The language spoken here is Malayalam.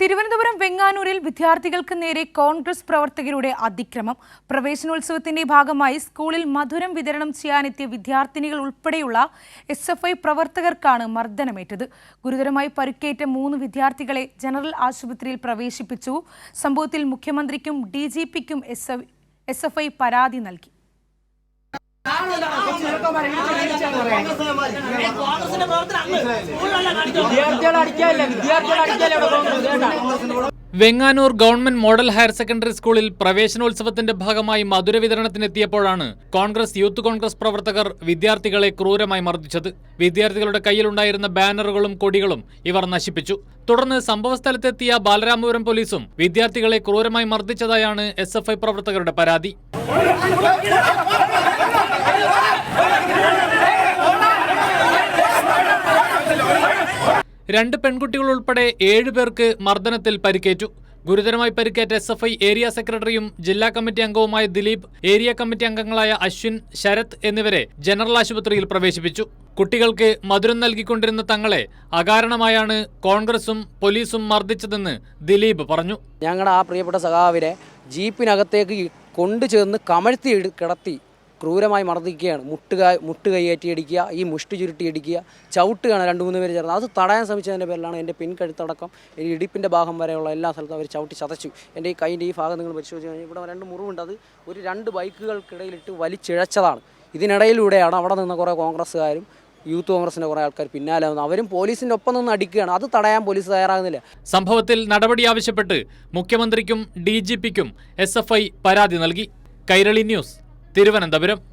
തിരുവനന്തപുരം വെങ്ങാനൂരിൽ വിദ്യാർത്ഥികൾക്ക് നേരെ കോൺഗ്രസ് പ്രവർത്തകരുടെ അതിക്രമം. പ്രവേശനോത്സവത്തിന്റെ ഭാഗമായി സ്കൂളിൽ മധുരം വിതരണം ചെയ്യാനെത്തിയ വിദ്യാർത്ഥിനികൾ ഉൾപ്പെടെയുള്ള എസ് എഫ് ഐ പ്രവർത്തകർക്കാണ് മർദ്ദനമേറ്റത്. ഗുരുതരമായി പരുക്കേറ്റ മൂന്ന് വിദ്യാർത്ഥികളെ ജനറൽ ആശുപത്രിയിൽ പ്രവേശിപ്പിച്ചു. സംഭവത്തിൽ മുഖ്യമന്ത്രിക്കും ഡി ജി പിക്കും എസ് എഫ് ഐ പരാതി നൽകി. വിദ്യാർത്ഥികളെ വിദ്യാർത്ഥികളെ കോൺഗ്രസ് കേട്ടാ Venganoor government model higher secondary സ്കൂളിൽ പ്രവേശനോത്സവത്തിന്റെ ഭാഗമായി മധുര വിതരണത്തിനെത്തിയപ്പോഴാണ് കോൺഗ്രസ് യൂത്ത് കോൺഗ്രസ് പ്രവർത്തകർ വിദ്യാർത്ഥികളെ ക്രൂരമായി മർദ്ദിച്ചത് വിദ്യാർത്ഥികളുടെ കയ്യിലുണ്ടായിരുന്ന ബാനറുകളും കൊടികളും ഇവർ നശിപ്പിച്ചു തുടർന്ന് സംഭവസ്ഥലത്തെത്തിയ ബാലരാമപുരം പോലീസും വിദ്യാർത്ഥികളെ ക്രൂരമായി മർദ്ദിച്ചതായാണ് എസ് പ്രവർത്തകരുടെ പരാതി രണ്ട് പെൺകുട്ടികൾ ഉൾപ്പെടെ ഏഴുപേർക്ക് മർദ്ദനത്തിൽ പരിക്കേറ്റു. ഗുരുതരമായി പരിക്കേറ്റ എസ് എഫ് ഐ ഏരിയ സെക്രട്ടറിയും ജില്ലാ കമ്മിറ്റി അംഗവുമായ ദിലീപ് ഏരിയ കമ്മിറ്റി അംഗങ്ങളായ അശ്വിൻ ശരത് എന്നിവരെ ജനറൽ ആശുപത്രിയിൽ പ്രവേശിപ്പിച്ചു. കുട്ടികൾക്ക് മധുരം നൽകിക്കൊണ്ടിരുന്ന തങ്ങളെ അകാരണമായാണ് കോൺഗ്രസും പോലീസും മർദ്ദിച്ചതെന്ന് ദിലീപ് പറഞ്ഞു. ഞങ്ങളുടെ ആ പ്രിയപ്പെട്ട സഖാവിനെ ജീപ്പിനകത്തേക്ക് കൊണ്ടുചേർന്ന് കൊണ്ടു ചേർന്ന് കമഴ്ത്തി കിടത്തി ക്രൂരമായി മർദ്ദിക്കുകയാണ്. മുട്ടുക മുട്ട് കൈയേറ്റിയടിക്കുക ഈ മുഷ്ടി ചുരുട്ടി അടിക്കുക ചവിട്ടുകയാണ് രണ്ട് മൂന്ന് പേര് ചേർന്ന്. അത് തടയാൻ ശ്രമിച്ചതിന്റെ പേരിലാണ് എന്റെ പിൻകഴുത്തടക്കം ഈ ഇടിപ്പിന്റെ ഭാഗം വരെയുള്ള എല്ലാ സ്ഥലത്തും അവർ ചവിട്ടി ചതച്ചു. എന്റെ ഈ കൈന്റെ ഈ ഭാഗം നിങ്ങൾ പരിശോധിച്ച് കഴിഞ്ഞാൽ ഇവിടെ രണ്ട് മുറിവുണ്ട്. അത് ഒരു രണ്ട് ബൈക്കുകൾക്കിടയിലിട്ട് വലിച്ചിഴച്ചതാണ്. ഇതിനിടയിലൂടെയാണ് അവിടെ നിന്ന് കുറേ കോൺഗ്രസ്സുകാരും യൂത്ത് കോൺഗ്രസിന്റെ കുറെ ആൾക്കാർ പിന്നാലെ വന്നു അവരും പോലീസിന്റെ ഒപ്പം നിന്ന് അടിക്കുകയാണ്. അത് തടയാൻ പോലീസ് തയ്യാറാകുന്നില്ല. സംഭവത്തിൽ നടപടി ആവശ്യപ്പെട്ട് മുഖ്യമന്ത്രിക്കും ഡി ജി പിക്കും എസ് എഫ് ഐ പരാതി നൽകി. കൈരളി ന്യൂസ്. തിരുവനന്തപുരം.